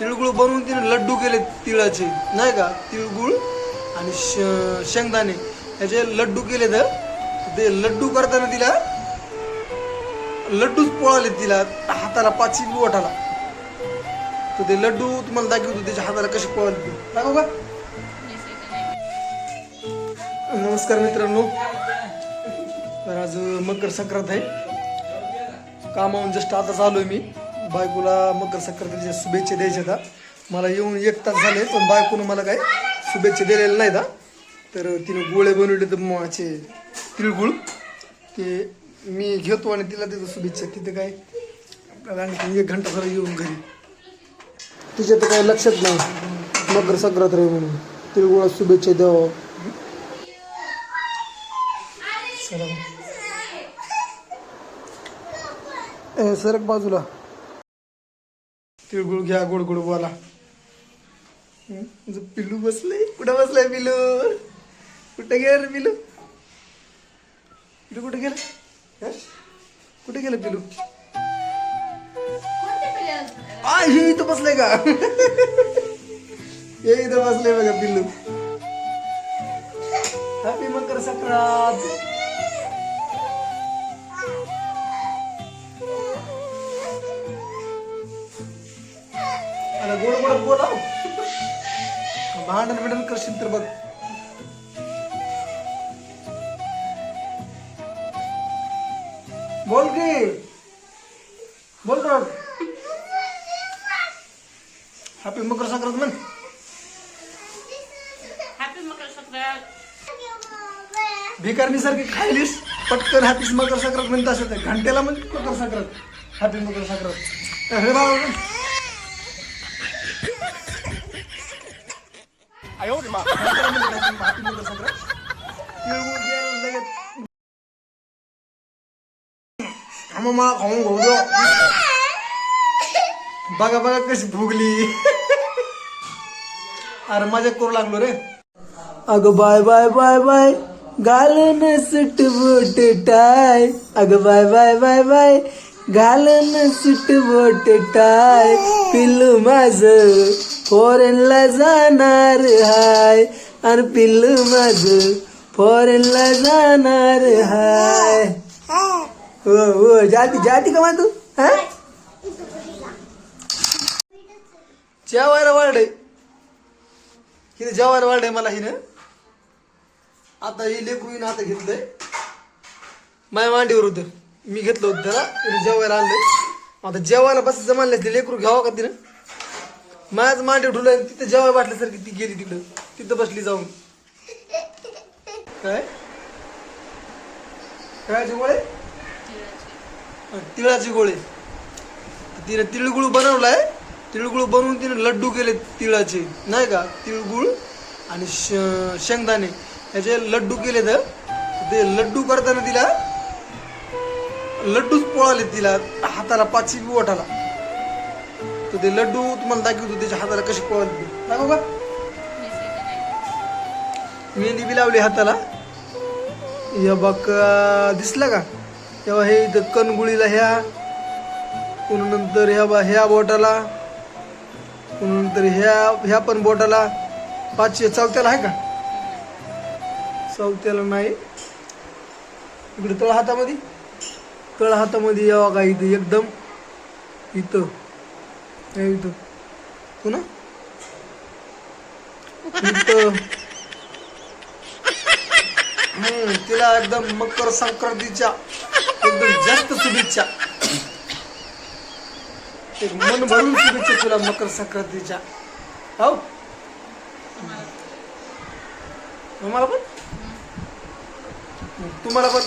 तिळगुळ बनवून तिने लड्डू केले तिळाचे नाही का? तिळगुळ आणि श- शेंगदाणे. याचे लड्डू केले तर ते लड्डू करताना तिला लड्डूच पोळाले तिला हाताला पाचही बोटाला तर ते लड्डू तुम्हाला दाखवतो त्याच्या हाताला कसे पोळाले दाखव का? नमस्कार मित्रांनो. तर आज मकर संक्रांत आहे. कामावून जस्ट आता चालू मी. बायकोला मकर संक्रांतीच्या शुभेच्छा द्यायच्या आता मला येऊन एक तास झाले पण बायकोनं मला काय शुभेच्छा दिलेल्या नाही दा तर तिने गोळे बनवले तर माझे तिळगुळ. ते मी घेतो आणि तिला देतो शुभेच्छा. तिथे काय आपल्याला आणखी एक घंटा झाला येऊन घरी. तिच्या तर काही लक्षात नाही. मकर संक्रांत रे म्हणून. तिळगुळा शुभेच्छा द्यावं. सर ए सरक बाजूला. तिळगुळ घ्या गोड गोड बोला? तुझं पिल्लू बसलंय कुठं बसलाय पिल्लू कुठं गेलं रे पिल्लू पिल्लू कुठं गेलं? हं? कुठे गेलं पिल्लू आ हे इथं बसलंय का? हे इथं बसलंय बघा पिल्लू हॅपी मकर संक्रांत. गोड गोड बोला भांडण बिंडण करशील तर बघ. बोल की. बोल तर हॅपी मकर संक्रांत म्हण. हॅपी मकर संक्रांत. भिकारणी सारखी खायलीस? पटकन हॅपी मकर संक्रांत म्हणत असत घंटेला म्हणजे मकर संक्रांत. हॅपी मकर संक्रांत. हे बाबा हॅपी मकर संक्रांत तिळगुळ द्यायला लगेच आम्हा मला खाऊन घेऊ. बघा बघा कशी भुगली अरे मजा करू लागलो रे अगं बाय बाय बाय बाय घालून सुट बोट टाय अगं बाय बाय बाय बाय घालून सुट बोट टाय पिल्लू माझ फॉरेनला जाणार हाय. आणि पिल्लू माझ फॉरेनला जाणार हाय. हो हो जाती जाती का तू? हा? जेवायला वाढ हिने जेवायला वाढ मला हिनं. आता ही लेकरू आता घेतलंय. माझ्या मांडीवर होतं. मी घेतलं होतं त्याला. तिने जेवायला आणलंय. आता जेवायला बस जमानलं ते लेकरू घ्यावं का तिनं? माझ मांडी ठुलं तिथं जेवाय वाटल्यासारखी ती गेली तिकडं. तिथं बसली जाऊन. काय? काय गोळे? तिळाचे गोळे. तिने तिळगुळ बनवलाय. तिळगुळ बनवून तिने लड्डू केले तिळाचे. नाही का? तिळगुळ आणि श- शेंगदाणे. याचे लड्डू केले तर ते लड्डू करताना तिला लड्डूच पोळाले तिला हाताला पाचही ओठाला. तर ते लड्डू तुम्हाला दाखवतो त्याच्या हाताला कसे पोळाले ते दाखव का? मेहंदी बी लावली हाताला. या बाक दिसला का? तेव्हा हे इथं कणगुळीला ह्या पुन्हा नंतर ह्या बा ह्या बोटाला पुन्हा नंतर ह्या ह्या पण बोटाला. पाचशे चौथ्याला आहे का? चौथ्याला नाही. इकडे तळ हातामध्ये. तळ हातामध्ये यावा का इथं एकदम इथं. हे इथं हम्म, तिला एकदम मकर संक्रांतीच्या एकदम जास्त शुभेच्छा. मन भरून शुभेच्छा तुला मकर संक्रांतीच्या. हो? तुम्हाला पण? तुम्हाला पण?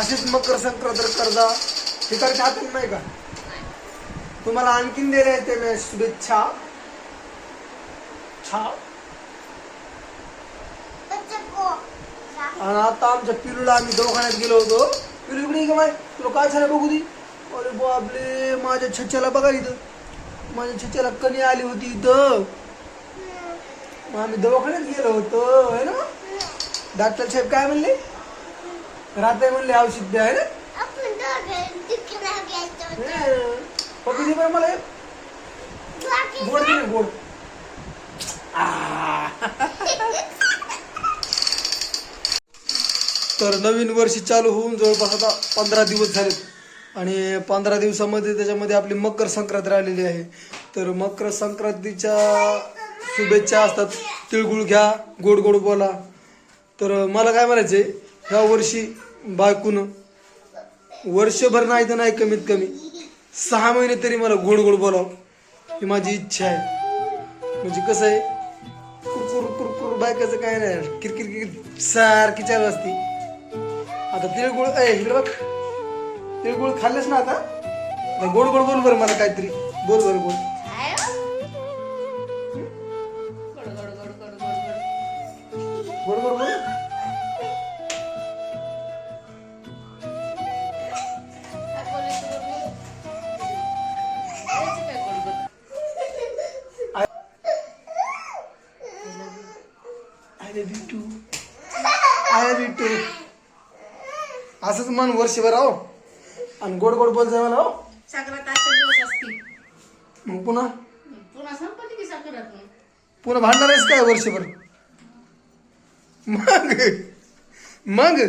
अशीच मकर संक्रांत कर्जा हे करायच्या हातात नाही का? तुम्हाला आणखीन दिले येते मी शुभेच्छा. छा आणि आता आमच्या पिलूला आम्ही दवाखान्यात गेलो होतो. पिलू इकडे का तुला काय झालं बघू दी. अरे बापले माझ्या छच्याला बघा इथं. माझ्या छच्याला कणी आली होती इथं. मग आम्ही दवाखान्यात गेलो होतो है ना? डॉक्टर साहेब काय म्हणले? रात्री म्हणले औषध द्या है ना? पप्पी दे बरं मला एक. गोड दे ना, गोड. तर नवीन वर्ष चालू होऊन जवळपास आता पंधरा दिवस झालेत. आणि पंधरा दिवसामध्ये त्याच्यामध्ये आपली मकर संक्रांत राहिलेली आहे. तर मकर संक्रांतीच्या शुभेच्छा असतात. तिळगुळ घ्या गोड गोड बोला. तर मला काय म्हणायचंय? ह्या वर्षी बायकून वर्षभर नाही तर नाही कमीत कमी सहा महिने तरी मला गोड गोड बोलावं ही माझी इच्छा आहे. म्हणजे कसं आहे कुरकुर कुरकुर बायकाचं काय नाही किरकिर किरकिर सारखी चालू असती. आता तिळगुळ ए इकडे बघ तिळगुळ खाल्लेस ना आता? आता गोड गोड बोल बरं मला काहीतरी. बोल बरं बोल. I love you too I love you too असंच मन वर्षभर आहो. आणि गोड गोड बोल जाय मला हो साखरात आजचा दिवस असते मग पुन्हा? पुन्हा संपली की साखरात पुन्हा भांडणार आहेस काय वर्षभर? मग मग.